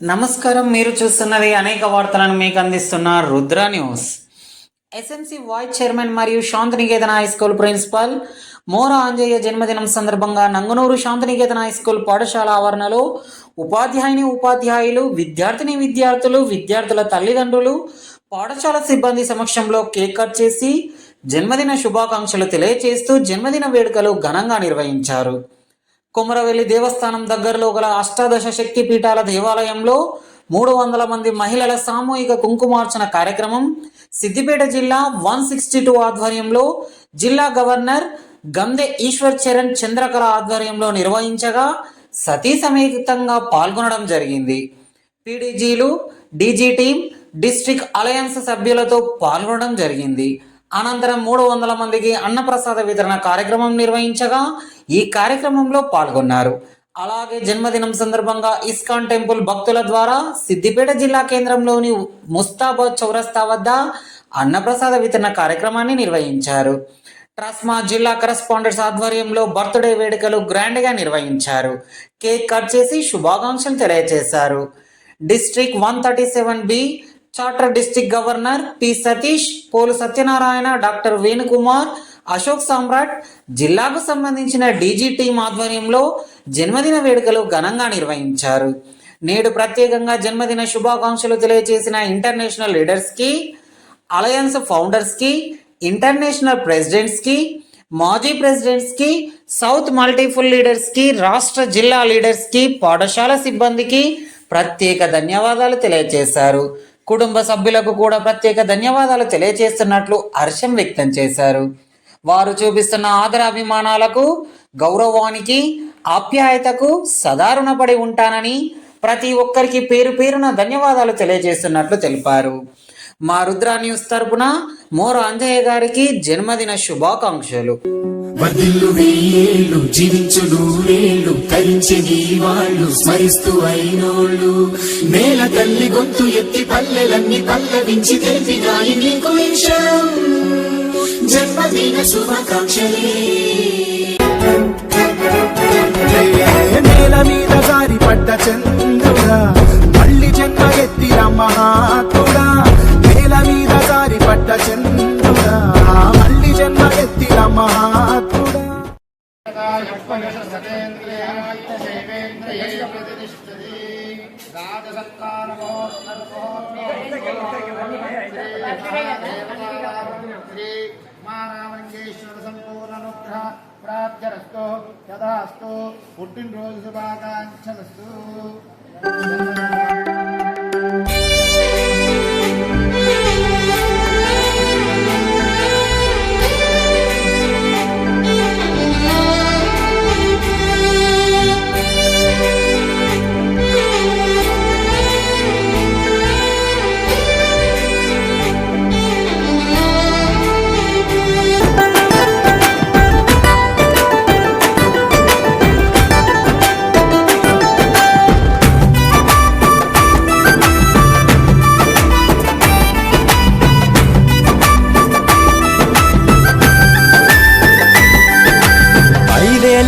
నమస్కారం మీరు చూస్తున్నది అనేక వార్తలను మీకు అందిస్తున్న Rudra news. SMC vice chairman మరియు Shantiniketan high school principal Mora Anjaiah జన్మదినం సందర్భంగా నంగునూరు శాంతినికేతన హై స్కూల్ పాఠశాల ఆవరణలో ఉపాధ్యాయుని ఉపాధ్యాయులు విద్యార్థిని విద్యార్థులు విద్యార్థుల తల్లిదండ్రులు పాఠశాల సిబ్బంది సమక్షంలో కేక్ కట్ చేసి జన్మదిన శుభాకాంక్షలు తెలియజేస్తూ జన్మదిన వేడుకలు ఘనంగా నిర్వహించారు. కుమరవెల్లి దేవస్థానం దగ్గరలో గల అష్టాదశ శక్తి పీఠాల దేవాలయంలో మూడు వందల మంది మహిళల సామూహిక కుంకుమార్చన కార్యక్రమం సిద్దిపేట జిల్లా వన్ సిక్స్టీ టూ ఆధ్వర్యంలో జిల్లా గవర్నర్ గందె ఈశ్వర్ చరణ్ చంద్రకళ ఆధ్వర్యంలో నిర్వహించగా సతీ సమేతంగా పాల్గొనడం జరిగింది. పీడీజీలు డీజీ టీం డిస్ట్రిక్ట్ అలయన్స్ సభ్యులతో పాల్గొనడం జరిగింది. అనంతరం మూడు వందల మందికి అన్నప్రసాద వితరణ కార్యక్రమం నిర్వహించగా ఈ కార్యక్రమంలో పాల్గొన్నారు. అలాగే జన్మదినం సందర్భంగా ఇస్కాన్ టెంపుల్ భక్తుల ద్వారా సిద్దిపేట జిల్లా కేంద్రంలోని ముస్తాబాద్ చౌరస్తా వద్ద అన్నప్రసాద వితరణ కార్యక్రమాన్ని నిర్వహించారు. ట్రస్మా జిల్లా కరెస్పాండెంట్స్ ఆధ్వర్యంలో బర్త్డే వేడుకలు గ్రాండ్గా నిర్వహించారు. కేక్ కట్ చేసి శుభాకాంక్షలు తెలియజేశారు district one thirty seven B charter district governor P Satish Polu Satyanarayana doctor Venukumar Ashok Samrat జిల్లాకు సంబంధించిన డీజీ టీం ఆధ్వర్యంలో జన్మదిన వేడుకలు ఘనంగా నిర్వహించారు. నేడు ప్రత్యేకంగా జన్మదిన శుభాకాంక్షలు తెలియజేసిన ఇంటర్నేషనల్ లీడర్స్కి అలయన్స్ ఫౌండర్స్కి ఇంటర్నేషనల్ ప్రెసిడెంట్స్కి మాజీ ప్రెసిడెంట్స్కి సౌత్ మల్టీఫుల్ లీడర్స్కి రాష్ట్ర జిల్లా లీడర్స్కి పాఠశాల సిబ్బందికి ప్రత్యేక ధన్యవాదాలు తెలియజేశారు. కుటుంబ సభ్యులకు కూడా ప్రత్యేక ధన్యవాదాలు తెలియజేస్తున్నట్లు హర్షం వ్యక్తం చేశారు. వారు చూపిస్తున్న ఆదరాభిమానాలకు గౌరవానికి ఆప్యాయతకు సదారుణపడి ఉంటానని ప్రతి ఒక్కరికి పేరు పేరున ధన్యవాదాలు తెలియజేస్తున్నట్లు తెలిపారు. మా రుద్ర న్యూస్ తరపున మోర అంజయ్య గారికి జన్మదిన శుభాకాంక్షలు. వదిల్లు వెయ్యేళ్ళు జీవించు నూరేళ్ళు తరించి నీ వాళ్ళు స్మరిస్తూ అయినోళ్ళు. నేల తల్లి గొంతు ఎత్తి పల్లెలన్నీ పల్లవించి తెలిపినాయి నీకు జన్మదిన శుభాకాంక్షలే. నేల మీద జారి పడ్డ చంద్రుడా మారామలింగేశ్వర సంపూర్ణ అనుగ్రహ ప్రాప్తిరస్తు యథాస్తు పుట్టినరోజు శుభాకాంక్షలస్తు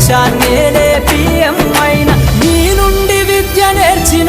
దేశాన్నే లేపి అయినా. నీ నుండి విద్య నేర్చిన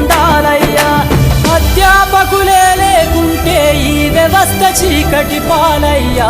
వ్యవస్థ చీకటి పాలయ్యా.